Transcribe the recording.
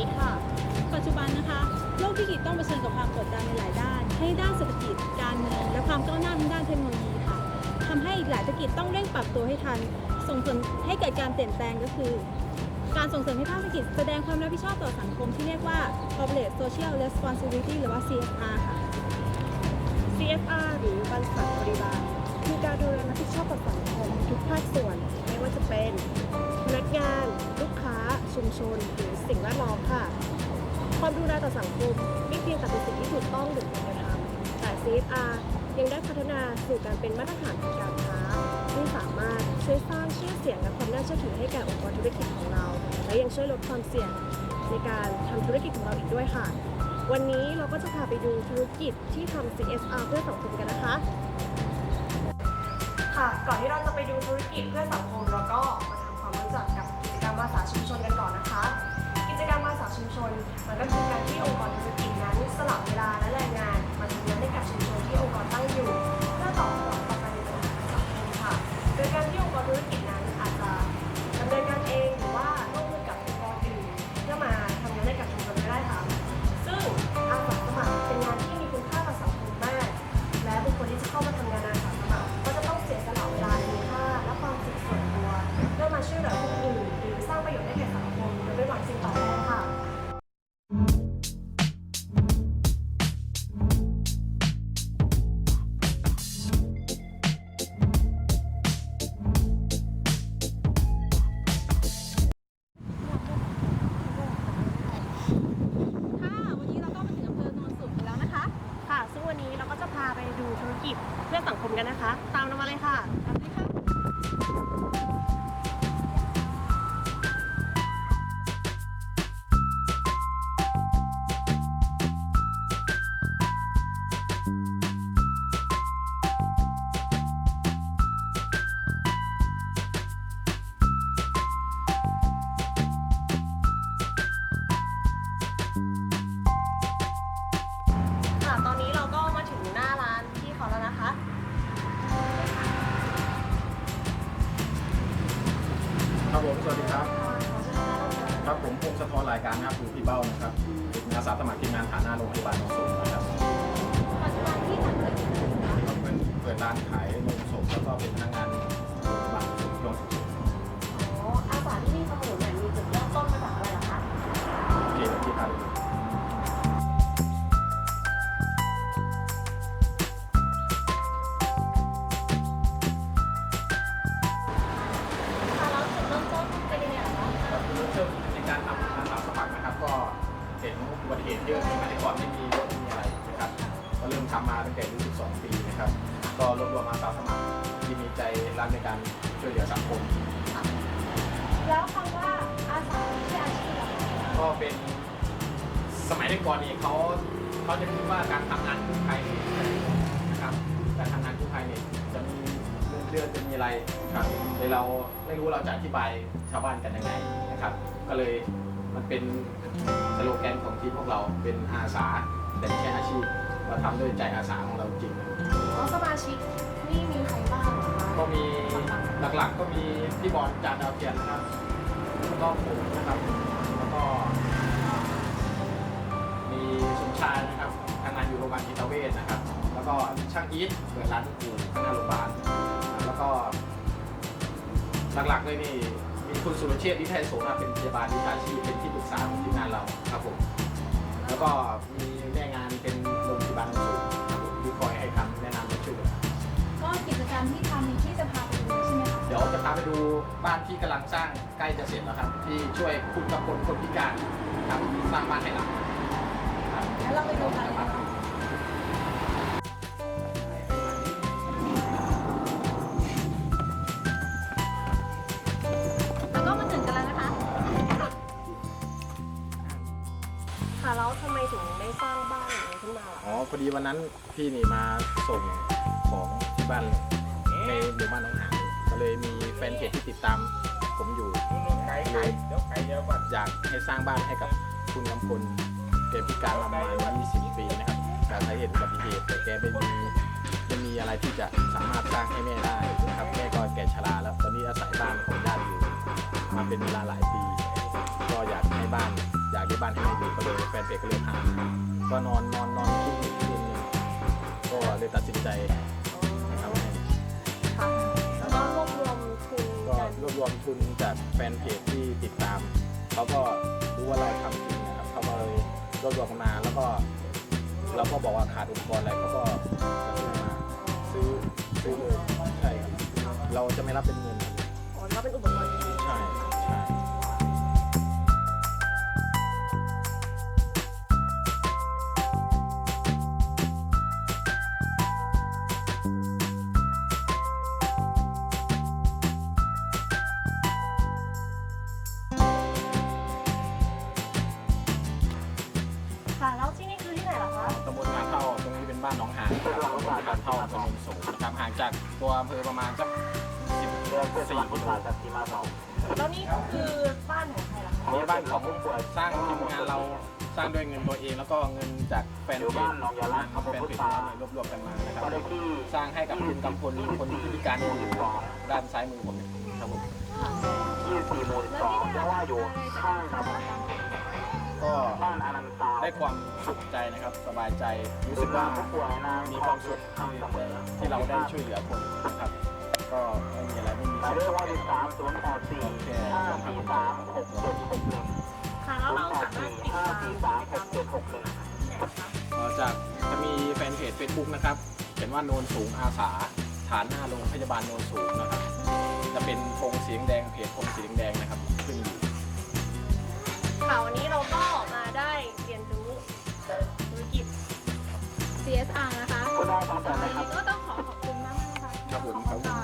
ี้ค่ะ ปัจจุบันนะคะโลกวิกฤตต้องเผชิญกับความกดดันในหลายด้าน ให้ด้านเศรษฐกิจการเมืองและความก้าวหน้าทางด้านเทคโนโลยีค่ะทำให้หลายธุรกิจต้องเร่งปรับตัวให้ทัน ส่งผลให้เกิดการเปลี่ยนแปลงก็คือ การส่งเสริมให้ภาคธุรกิจแสดงความรับผิดชอบต่อสังคมที่เรียกว่า corporate social responsibility หรือว่า CSR ค่ะ CSR หรือบรรษัทบริวารคือการดูแลรับผิดชอบต่อสังคมทุกภาคส่วน ว่าจะเป็นพนักงาน ลูกค้า ชุมชน หรือสิ่งแวดล้อมค่ะ ความดูแลต่อสังคมไม่เพียงแต่เป็นสิ่งที่ถูกต้องหรือควรกระทำแต่ CSR ยังได้พัฒนาสู่การเป็นมาตรฐานทางการค้าที่สามารถช่วยสร้างชื่อเสียงและความน่าเชื่อถือให้แก่องค์กรธุรกิจของเรา และยังช่วยลดความเสี่ยงในการทำธุรกิจของเราอีกด้วยค่ะ วันนี้เราก็จะพาไปดูธุรกิจที่ทำ CSR เพื่อสังคมกันนะคะ ค่ะ ก่อนที่เราจะไปดูธุรกิจเพื่อสังคมเราก็มาทำความรู้จักกับกิจกรรมอาสาชุมชนกันก่อนนะคะ กิจกรรมอาสาชุมชนมัน ครับผมสวัสดีครับ ครับผมพงศธรรายการนะครับอยู่ที่เบ้านะครับเป็นอาสาสมัครทีมงานฐานหน้าโรงพยาบาลหนองสูงนะครับปัจจุบันที่ทำธุรกิจอะไรอยู่คะก็เป็นเปิดร้านขายนมสดแล้วก็เป็นพนักงาน มอาสาสมัครที่มีใจรักในการช่วยเหลือสังคม แล้วคำว่าอาสาที่อาชีพอะคะก็เป็นสมัยก่อนนี่เขาเขาจะคิดว่าการทำงานกู้ภัยนี่นะครับการทำงานกู้ภัยนี่จะมีเงินเดือนจะมีอะไรครับเลยเราไม่รู้เราจะอธิบายชาวบ้านกันยังไงนะครับ ก็เลยมันเป็นสโลแกนของทีมพวกเราเป็นอาสาแต่ไม่ใช่อาชีพเราทำด้วยใจอาสาของเราจริง แล้วสมาชิก ก็มีหลักๆก็มีพี่บอลจานดาวเทียนนะครับแล้วก็ผมนะครับแล้วก็ มีสมชายนะครับทำงานอยู่โรงพยาบาลจิตเวชนะครับ แล้วก็ช่างอีทเปิดร้านอู่ข้างหน้าโรงพยาบาลแล้วก็ หลักๆเลยนี่มีคุณสุรเชษฐ์วิทัยโสนะเป็นพยาบาลวิชาชีพเป็นที่ปรึกษาของที่งานเราครับผมแล้วก็มีแม่งานเป็น ดูบ้านที่กำลังสร้างใกล้จะเสร็จแล้วครับ ที่ช่วยคุณกับคนคนพิการครับสร้างบ้านให้หลังครับงั้นเราไปดูกันเลยนะคะแล้วก็มาถึงกันแล้วนะคะ ค่ะแล้วทำไมถึงได้สร้างบ้านอย่างนี้ขึ้นมาล่ะอ๋อพอดีวันนั้นพี่นี่มาส่งของที่บ้านในหมู่บ้านหน้องหานก็ เลยมีแฟนเพจที่ติดตามผมอยู่เลยอยากให้สร้างบ้านให้กับคุณกำพลแกพิการมาประมาณ20 ปีนะครับจากสาเหตุอุบัติเหตุแต่แกไม่มีไม่มีอะไรที่จะสามารถสร้างให้แม่ได้นะครับแม่ก็แก่ชราแล้ว ตอนนี้อาศัยบ้านของญาติอยู่มาเป็นเวลาหลายปี ก็อยากให้บ้าน อยากได้บ้านให้แม่อยู่ก็เลยแฟนเพจก็เลยพาก็นอนนอนนอนคิดอยู่คืนนึงก็เลยตัดสินใจทำให้ รวบรวมทุนจากแฟนเพจที่ติดตาม เขาก็รู้ว่าเราทำจริงนะครับเขาก็เลยรวบรวมกันมาแล้วก็เราก็บอกว่าขาดอุปกรณ์อะไรเขาก็จะซื้อมาซื้อซื้อเลยใช่ครับเราจะไม่รับเป็นเงินอ๋อแล้วเป็นอุปกรณ์จริงๆใช่ จากตัวอำเภอประมาณสักสิบสี่กิโลแล้วนี่คือบ้านของใครล่ะคะอันนี้บ้านของสร้างทีมงานเราสร้างด้วยเงินตัวเอง แล้วก็เงินจากแฟนเพจแฟนเพจเราเลยรวบรวมกันมานะครับสร้างให้กับคุณกำพลคนที่พิการอยู่ด้านซ้ายมือผมครับผมแล้วที่นี่นะคะอยู่ข้างครับก็ได้ ความสุขใจนะครับ สบายใจรู้สึกว่ามีความสุขที่ที่เราได้ช่วยเหลือคนนะครับก็ไม่มีอะไรไม่มีเสียงแค่ความภาคภูมิใจค่ะแล้วเราสามารถติดตามกิจกรรมของที่ไหนคะเอ่อจากจะมีแฟนเพจ Facebook นะครับเขียนว่าโนนสูงอาสา ฐานหน้าโรงพยาบาลโนนสูงนะครับ จะเป็นธงสีแดงเพจธงสีแดงนะครับขึ้นอยู่ค่ะวันนี้เราก็มาได้ CSR นะคะก็ต้องขอขอบคุณมากนะคะ ครับผมครับ